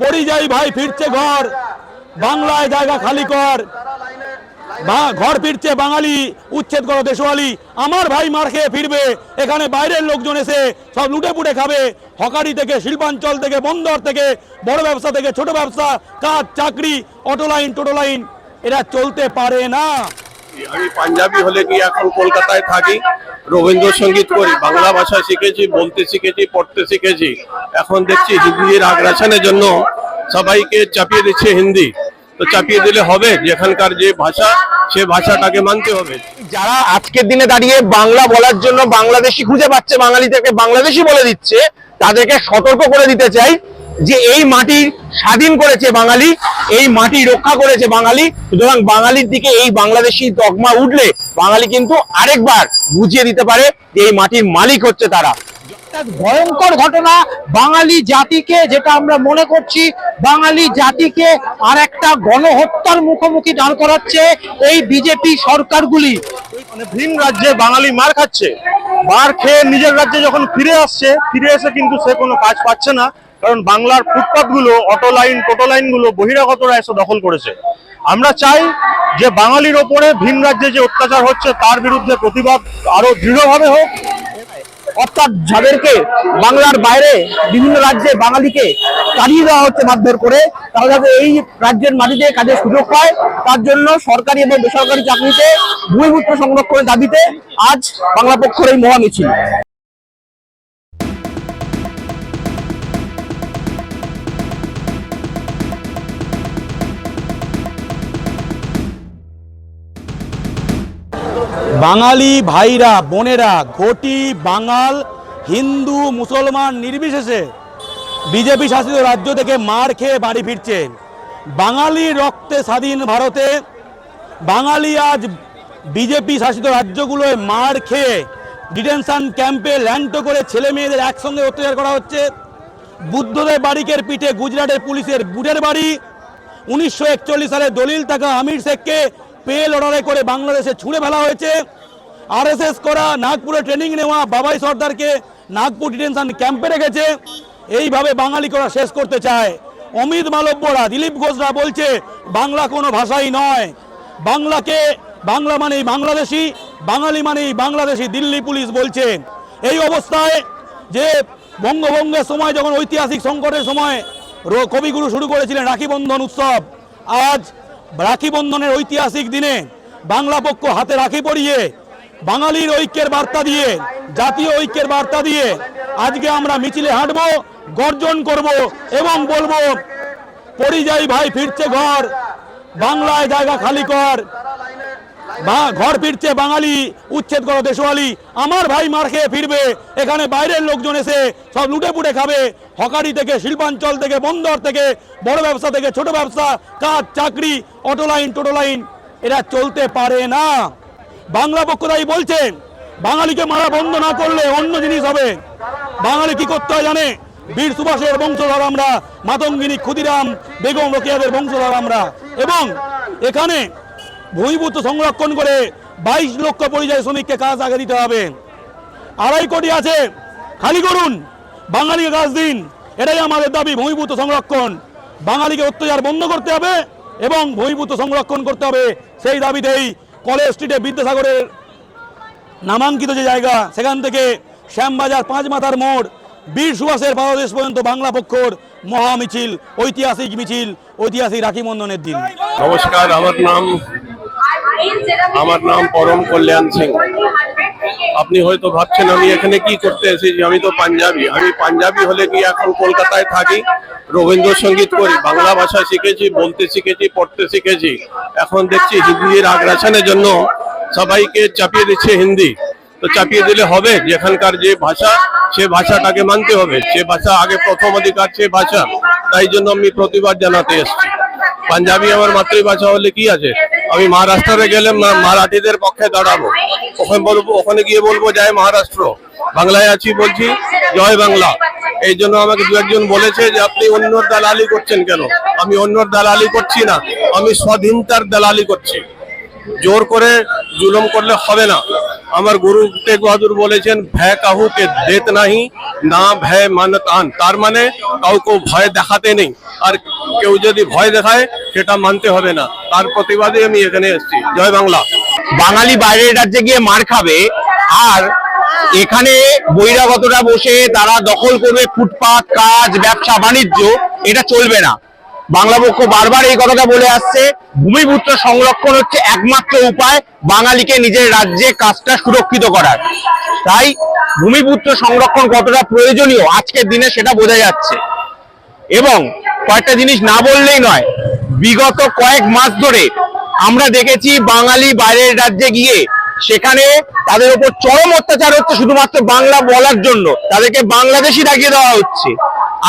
পরিযায়ী ভাই ফিরছে ঘর। বাংলায় জায়গা খালি কর। ঘর ফিরছে বাঙালি, উচ্ছেদ করো দেশওয়ালি। আমার ভাই মার খেয়ে ফিরবে। এখানে বাইরের লোকজন এসে সব লুটে পুটে খাবে। হকারি থেকে, শিল্পাঞ্চল থেকে, বন্দর থেকে, বড় ব্যবসা থেকে, ছোট ব্যবসা, কাজ, চাকরি, অটো লাইন, টোটো লাইন। এরা চলতে পারে না। আমি পাঞ্জাবি হলে কি এখন কলকাতায় থাকি। রবীন্দ্রসঙ্গীত করি বাংলা ভাষা শিখেছি বলতে শিখেছি পড়তে শিখেছি। এখন দেখছি হিন্দির আগ্রাসনের জন্য সবাইকে চাপিয়ে দিচ্ছে হিন্দি। তো চাপিয়ে দিলে হবে যেখানকার যে ভাষা সে ভাষাটাকে মানতে হবে। যারা আজকের দিনে দাঁড়িয়ে বাংলা বলার জন্য বাংলাদেশি খুঁজে পাচ্ছে বাঙালি থেকে বাংলাদেশি বলে দিচ্ছে তাদেরকে সতর্ক করে দিতে চাই। যে এই মাটি স্বাধীন করেছে বাঙালি এই মাটি রক্ষা করেছে বাঙালি সুতরাং বাঙালির দিকে এই বাংলাদেশি দগমা উঠলে বাঙালি কিন্তু আরেকবার বুঝিয়ে দিতে পারে যে এই মাটির মালিক হচ্ছে তারা। ভয়ঙ্কর ঘটনা বাঙালি জাতিকে যেটা আমরা মনে করছি বাঙালি জাতিকে আর একটা গণহত্যার মুখোমুখি দাঁড় করাচ্ছে এই বিজেপি সরকারগুলি। মানে ভিন রাজ্যে বাঙালি মার খাচ্ছে। মার খেয়ে নিজের রাজ্যে যখন ফিরে আসছে ফিরে এসে কিন্তু সে কোনো কাজ পাচ্ছে না। কারণ বাংলার ফুটপাথগুলো অটো লাইন টোটো লাইনগুলো বহিরাগতরা এসে দখল করেছে। আমরা চাই যে বাঙালির ওপরে ভিন রাজ্যে যে অত্যাচার হচ্ছে, তার বিরুদ্ধে প্রতিবাদ আরও দৃঢ়ভাবে হোক। অর্থাৎ যাদেরকে বাংলার বাইরে বিভিন্ন রাজ্যে বাঙালিকে তাড়িয়ে দেওয়া হচ্ছে মারধর করে, তারা যাতে এই রাজ্যের মাটিতে কাজের সুযোগ পায়, তার জন্য সরকারি এবং বেসরকারি চাকরিতে ভূমিপুত্র সংরক্ষণের দাবিতে আজ বাংলা পক্ষের এই মহা মিছিল বাঙালি ভাইরা, বোনেরা, ঘটি বাঙাল, হিন্দু, মুসলমান নির্বিশেষে বিজেপি শাসিত রাজ্য থেকে মার খেয়ে বাড়ি ফিরছে বাঙালি রক্তে স্বাধীন ভারতে বাঙালি আজ বিজেপি শাসিত রাজ্যগুলোয় মার খেয়ে ডিটেনশন ক্যাম্পে ল্যান্টো করে ছেলে মেয়েদের একসঙ্গে অত্যাচার করা হচ্ছে। বুদ্ধদেব বারিকের পিঠে গুজরাটের পুলিশের বুটের বাড়ি। উনিশশো একচল্লিশ সালে দলিল থাকা আমির শেখকে পে লড়াই করে বাংলাদেশে ছুঁড়ে ফেলা হয়েছে। আরএসএস করা নাগপুরে ট্রেনিং নেওয়া বাবাই সর্দারকে নাগপুর ডিটেনশন ক্যাম্পে রেখেছে। এইভাবে বাঙালি করা শেষ করতে চায়। অমিত মালব্যরা, দিলীপ ঘোষরা বলছে, বাংলা কোনো ভাষাই নয়। বাংলাকে, বাংলা মানেই বাংলাদেশি, বাঙালি মানেই বাংলাদেশি, দিল্লি পুলিশ বলছে। এই অবস্থায় যে বঙ্গভঙ্গের সময়, যখন ঐতিহাসিক সংকটের সময় কবিগুরু শুরু করেছিলেন রাখি বন্ধন উৎসব, আজ রাখি বন্ধনের ঐতিহাসিক দিনে বাংলা পক্ষ হাতে রাখি পরিয়ে বাঙালির ঐক্যের বার্তা দিয়ে, জাতীয় ঐক্যের বার্তা দিয়ে আজকে আমরা মিছিলে হাঁটব, গর্জন করব এবং বলব, পরিযায়ী ভাই ফিরছে ঘর, বাংলায় জায়গা খালি কর। বা ঘর ফিরছে বাঙালি, উচ্ছেদ করো দেশওয়ালি। আমার ভাই মার খেয়ে ফিরবে, এখানে বাইরের লোকজন এসে সব লুটে পুটে খাবে। হকারি থেকে, শিল্পাঞ্চল থেকে, বন্দর থেকে, বড় ব্যবসা থেকে, ছোট ব্যবসা, কাজ, চাকরি, অটো লাইন, টোটো লাইন, এরা চলতে পারে না। বাংলা পক্ষ তাই বলছে, বাঙালিকে মারা বন্ধ না করলে অন্য জিনিস হবে। বাঙালি কি করতে হয় জানে? বীর সুভাষের বংশধর আমরা, মাতঙ্গিনী ক্ষুদিরাম, বেগম রোকেয়াদের বংশধর আমরা। এবং এখানে ভূমিপুত্র সংরক্ষণ করে বাইশ লক্ষ পরিযায়ী শ্রমিককে কাজ আগে দিতে হবে। আড়াই কোটি আছে, খালি করুন, বাঙালিকে কাজ দিন, এটাই আমাদের দাবি, ভূমিপুত্র সংরক্ষণ। বাঙালিকে অত্যাচার বন্ধ করতে হবে এবং ভূমিপুত্র সংরক্ষণ করতে হবে। সেই দাবিতেই কলেজ স্ট্রিটে বিদ্যাসাগরের নামাঙ্কিত যে জায়গা, সেখান থেকে শ্যামবাজার পাঁচ মাথার মোড়, বীর সুভাষের পাদদেশ পর্যন্ত বাংলা পক্ষর মহা মিছিল, ঐতিহাসিক মিছিল, ঐতিহাসিক রাখি বন্ধনের দিন। নমস্কার, আমার নাম আমার নাম পরম কল্যাণ সিং। আপনি হয়তো ভাবছেন, আমি এখানে কি করতে এসেছি? আমি তো পাঞ্জাবি। আমি পাঞ্জাবি হলে কি এখন কলকাতায় থাকি? রবীন্দ্রসঙ্গীত করি, বাংলা ভাষা শিখেছি, বলতে শিখেছি, পড়তে শিখেছি। এখন দেখছি হিন্দির আগ্রাসনের জন্য সবাইকে চাপিয়ে দিচ্ছে হিন্দি। তো চাপিয়ে দিলে হবে, যেখানকার যে ভাষা, সে ভাষাটাকে মানতে হবে। সে ভাষা আগে প্রথম অধিকার, সে ভাষা। তাই জন্য আমি প্রতিবাদ জানাতে এসেছি। পাঞ্জাবি আমার মাতৃভাষা হলে কি আছে? আমি মহারাষ্ট্রে গেলে মারাঠিদের পক্ষে দাঁড়াবো। ওখানে বলব ওখানে গিয়ে বলব, জয় মহারাষ্ট্র। বাংলায় আছি বলছি, জয় বাংলা। এই জন্য আমাকে দু একজন বলেছে যে, আপনি অন্যর দালালি করছেন কেন? আমি অন্যর দালালি করছি না, আমি স্বাধীনতার দালালি করছি। জোর করে জুলুম করলে হবে না। আমার গুরু তেগ বাহাদুর বলেছেন, ভয় কাহুকে দেত নাহি, না ভয় মানতান। তার মানে কাউকে ভয় দেখাতে নেই। আর কেউ যদি ভয় দেখায় সেটা মানতে হবে না। তার প্রতিবাদে আমি এখানে এসেছি। জয় বাংলা। বাঙালি বাইরের রাজ্যে গিয়ে মার খাবে আর এখানে বহিরাগতরা বসে তারা দখল করবে ফুটপাত, কাজ, ব্যবসা, বাণিজ্য, এটা চলবে না। বাংলা পক্ষ বারবার এই কথাটা বলে আসছে। ভূমিপুত্র সংরক্ষণ হচ্ছে একমাত্র উপায় বাঙালিকে নিজের রাজ্যে কাজটা সুরক্ষিত করার। তাই ভূমিপুত্র সংরক্ষণ কতটা প্রয়োজনীয় আজকের দিনে সেটা বোঝা যাচ্ছে। এবং কয়েকটা জিনিস না বললেই নয় বিগত কয়েক মাস ধরে আমরা দেখেছি বাঙালি বাইরের রাজ্যে গিয়ে সেখানে তাদের উপর চরম অত্যাচার হচ্ছে শুধুমাত্র বাংলা বলার জন্য। তাদেরকে বাংলাদেশি দাগিয়ে দেওয়া হচ্ছে।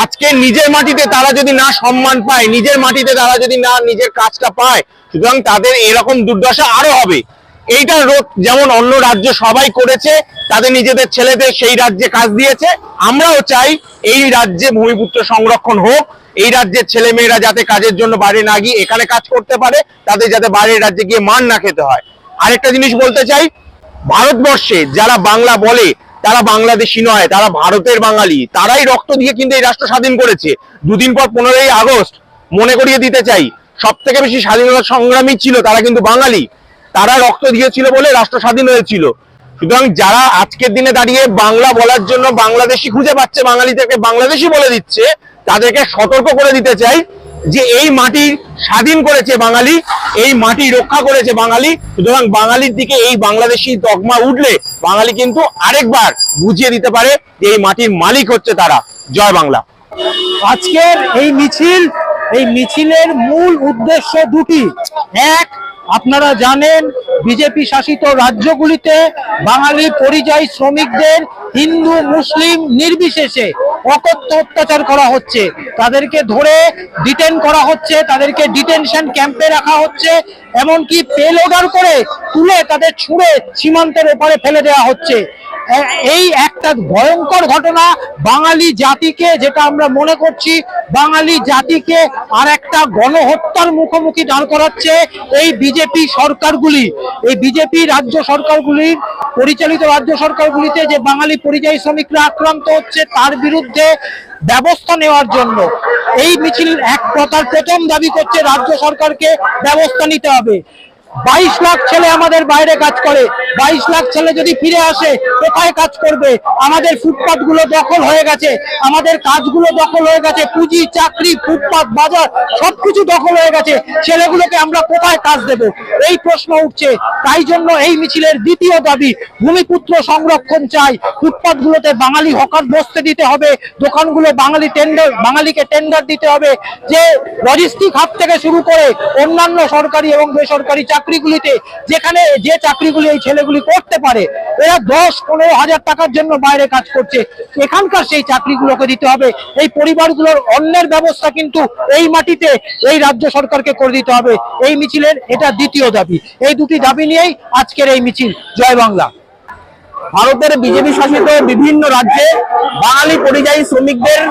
আজকে নিজের মাটিতে তারা যদি না সম্মান পায়, নিজের মাটিতে তারা যদি না নিজের কাজটা পায়, সুতরাং তাদের এরকম দুর্দশা আরও হবে। এইটার রোধ যেমন অন্য রাজ্য সবাই করেছে, তাদের নিজেদের ছেলেদের সেই রাজ্যে কাজ দিয়েছে। আমরাও চাই এই রাজ্যে ভূমিপুত্র সংরক্ষণ হোক এই রাজ্যের ছেলে মেয়েরা যাতে কাজের জন্য বাইরে না গিয়ে এখানে কাজ করতে পারে, তাদের যাতে বাইরের রাজ্যে গিয়ে মান না খেতে হয়। আরেকটা জিনিস বলতে চাই, ভারতবর্ষে যারা বাংলা বলে, তারা বাংলাদেশি নয়, তারা ভারতের বাঙালি। তারাই রক্ত দিয়ে কিন্তু এই রাষ্ট্র স্বাধীন করেছে। দুদিন পর পনেরোই আগস্ট, মনে করিয়ে দিতে চাই সব থেকে বেশি স্বাধীনতা সংগ্রামী ছিল তারা কিন্তু বাঙালি। তারা রক্ত দিয়েছিল বলে রাষ্ট্র স্বাধীন হয়েছিল। সুতরাং যারা আজকের দিনে দাঁড়িয়ে বাংলা বলার জন্য বাংলাদেশি খুঁজে পাচ্ছে, বাঙালিদেরকে বাংলাদেশি বলে দিচ্ছে তাদেরকে সতর্ক করে দিতে চাই যে এই মাটি স্বাধীন করেছে বাঙালি, এই মাটি রক্ষা করেছে বাঙালি। সুতরাং বাঙালির দিকে এই বাংলাদেশি দগমা উঠলে বাঙালি কিন্তু আরেকবার বুঝিয়ে দিতে পারে যে এই মাটির মালিক হচ্ছে তারা। জয় বাংলা। আজকের এই মিছিল, এই মিছিলের মূল উদ্দেশ্য দুটি। এক, আপনারা জানেন, বিজেপি শাসিত রাজ্যগুলিতে বাঙালি পরিযায়ী শ্রমিকদের হিন্দু, মুসলিম নির্বিশেষে অকথ্য অত্যাচার করা হচ্ছে। তাদেরকে ধরে ডিটেন করা হচ্ছে, তাদেরকে ডিটেনশন ক্যাম্পে রাখা হচ্ছে, এমনকি পেল অর্ডার করে তুলে তাদের ছুঁড়ে সীমান্তের ওপারে ফেলে দেওয়া হচ্ছে। এই একটা ভয়ঙ্কর ঘটনা বাঙালি জাতিকে, যেটা আমরা মনে করছি, বাঙালি জাতিকে আর একটা গণহত্যার মুখোমুখি দাঁড় করাচ্ছে এই বিজেপি সরকারগুলি। এই বিজেপি রাজ্য সরকারগুলির পরিচালিত রাজ্য সরকারগুলিতে যে বাঙালি পরিযায়ী শ্রমিকরা আক্রান্ত হচ্ছে, তার বিরুদ্ধে ব্যবস্থা নেওয়ার জন্য। এই মিছিল এক প্রকার প্রথম দাবি করছে রাজ্য সরকারকে ব্যবস্থা নিতে হবে। বাইশ লাখ ছেলে আমাদের বাইরে কাজ করে। বাইশ লাখ ছেলে যদি ফিরে আসে, কোথায় কাজ করবে? আমাদের ফুটপাতগুলো দখল হয়ে গেছে। আমাদের কাজগুলো দখল হয়ে গেছে। পুঁজি, চাকরি, ফুটপাত, বাজার, সবকিছু দখল হয়ে গেছে। ছেলেগুলোকে আমরা কোথায় কাজ দেব? এই প্রশ্ন উঠছে। তাই জন্য এই মিছিলের দ্বিতীয় দাবি, ভূমিপুত্র সংরক্ষণ চাই। ফুটপাত গুলোতে বাঙালি হকার বসতে দিতে হবে। দোকানগুলো বাঙালি টেন্ডার বাঙালিকে টেন্ডার দিতে হবে। যে লজিস্টিক হাত থেকে শুরু করে অন্যান্য সরকারি এবং বেসরকারি চাকরিগুলিতে, যেখানে যে চাকরিগুলি এই ছেলেগুলি করতে পারে, এরা দশ পনেরো হাজার টাকার জন্য বাইরে কাজ করছে। এখানকার সেই চাকরিগুলোকে দিতে হবে। এই পরিবারগুলোর অন্যের ব্যবস্থা কিন্তু এই মাটিতে এই রাজ্য সরকারকে করে দিতে হবে। এই মিছিলের এটা দ্বিতীয় দাবি। এই দুটি দাবি নিয়েই আজকের এই মিছিল। জয় বাংলা। ভারতের বিজেপি শাসিত বিভিন্ন রাজ্যে বাঙালি পরিযায়ী শ্রমিকদের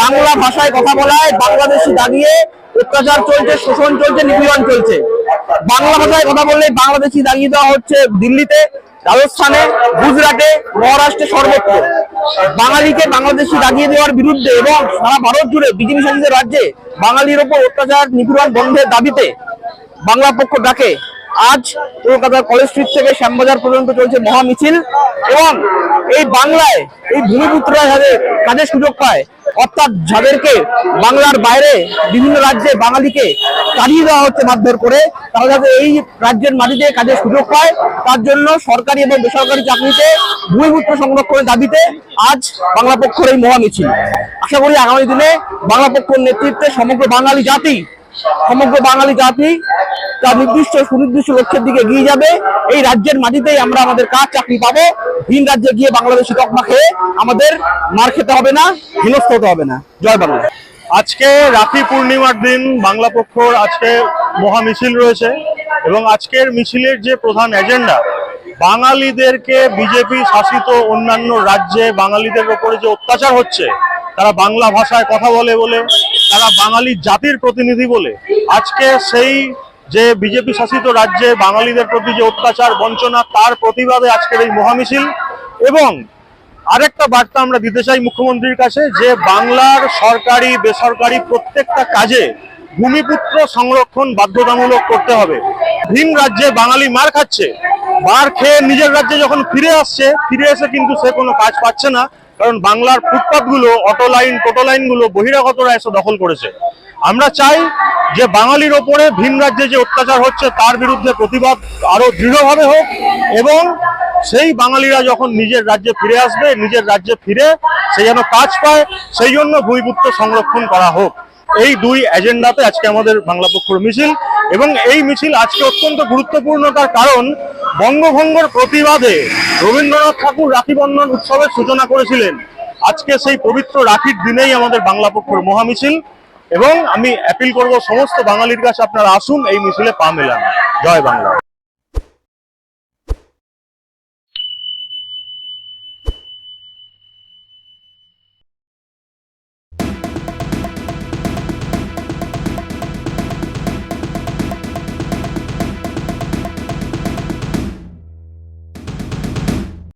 বাংলা ভাষায় কথা বলায় বাংলাদেশি দাঁড়িয়ে অত্যাচার চলছে, শোষণ চলছে, নিপীড়ন চলছে। বাংলা ভাষায় কথা বললে বাংলাদেশি দাঁড়িয়ে দেওয়া হচ্ছে দিল্লিতে, রাজস্থানে, গুজরাটে, মহারাষ্ট্রে সর্বত্র। বাঙালিকে বাংলাদেশি দাঁড়িয়ে দেওয়ার বিরুদ্ধে এবং সারা ভারত জুড়ে বিজেপি শাসিত রাজ্যে বাঙালির ওপর অত্যাচার, নিপীড়ন, বন্ধের দাবিতে বাংলা পক্ষ ডাকে। আজ কলকাতার কলেজ স্ট্রিট থেকে শ্যামবাজার পর্যন্ত চলছে মহা মিছিল এবং এই বাংলায়, এই ভূমিপুত্ররা যাদের কাজের সুযোগ পায়। অর্থাৎ যাদেরকে বাংলার বাইরে বিভিন্ন রাজ্যে বাঙালিকে তাড়িয়ে দেওয়া হচ্ছে মারধর করে, তারা যাতে এই রাজ্যের মাটিতে কাজের সুযোগ পায়, তার জন্য সরকারি এবং বেসরকারি চাকরিতে, ভূমিপুত্র সংরক্ষণের দাবিতে আজ বাংলা পক্ষের এই মহা মিছিল। আশা করি আগামী দিনে বাংলা পক্ষের নেতৃত্বে সমগ্র বাঙালি জাতি সমগ্র বাঙালি জাতি তার নির্দিষ্ট সুনির্দিষ্ট লক্ষ্যের দিকে এগিয়ে যাবে, এই রাজ্যের মাটিতেই আমরা আমাদের কাজ, চাকরি পাবো। ভিন রাজ্যে গিয়ে বাংলাদেশি তকমা খেয়ে আমাদের মার খেতে হবে না, হেনস্থ হতে হবে না। জয় বাংলা। আজকে রাখি পূর্ণিমার দিন বাংলা পক্ষর আজকে মহা মিছিল রয়েছে এবং আজকের মিছিলের যে প্রধান এজেন্ডা, বাঙালিদেরকে বিজেপি শাসিত অন্যান্য রাজ্যে বাঙালিদের ওপরে যে অত্যাচার হচ্ছে, তারা বাংলা ভাষায় কথা বলে বলে তারা বাঙালি জাতির প্রতিনিধি বলে। আজকে সেই যে বিজেপি শাসিত রাজ্যে বাঙালিদের প্রতি যে অত্যাচার, বঞ্চনা, তার প্রতিবাদে আজকের এই মহামিছিল। এবং আরেকটা বার্তা আমরা দিতে চাই মুখ্যমন্ত্রীর কাছে, যে বাংলার সরকারি, বেসরকারি প্রত্যেকটা কাজে ভূমিপুত্র সংরক্ষণ বাধ্যতামূলক করতে হবে। ভিন রাজ্যে বাঙালি মার খাচ্ছে, মার খেয়ে নিজের রাজ্যে যখন ফিরে আসছে, ফিরে এসে কিন্তু সে কোনো কাজ পাচ্ছে না। কারণ বাংলার ফুটপাথগুলো অটো লাইন টোটো লাইনগুলো বহিরাগতরা এসে দখল করেছে। আমরা চাই যে বাঙালির ওপরে ভিন রাজ্যে যে অত্যাচার হচ্ছে, তার বিরুদ্ধে প্রতিবাদ আরও দৃঢ়ভাবে হোক এবং সেই বাঙালিরা যখন নিজের রাজ্যে ফিরে আসবে, নিজের রাজ্যে ফিরে সে যেন কাজ পায়, সেই জন্য ভূমিপুত্র সংরক্ষণ করা হোক। এই দুই এজেন্ডাতে আজকে আমাদের বাংলা পক্ষর মিছিল এবং এই মিছিল আজকে অত্যন্ত গুরুত্বপূর্ণ তার কারণ বঙ্গভঙ্গর প্রতিবাদে রবীন্দ্রনাথ ঠাকুর রাখি বন্ধন উৎসবের সূচনা করেছিলেন। আজকে সেই পবিত্র রাখির দিনেই আমাদের বাংলা পক্ষর মহামিছিল এবং আমি অ্যাপিল করব সমস্ত বাঙালির কাছে আপনারা আসুন, এই মিছিলে পা মেলান। জয় বাংলা।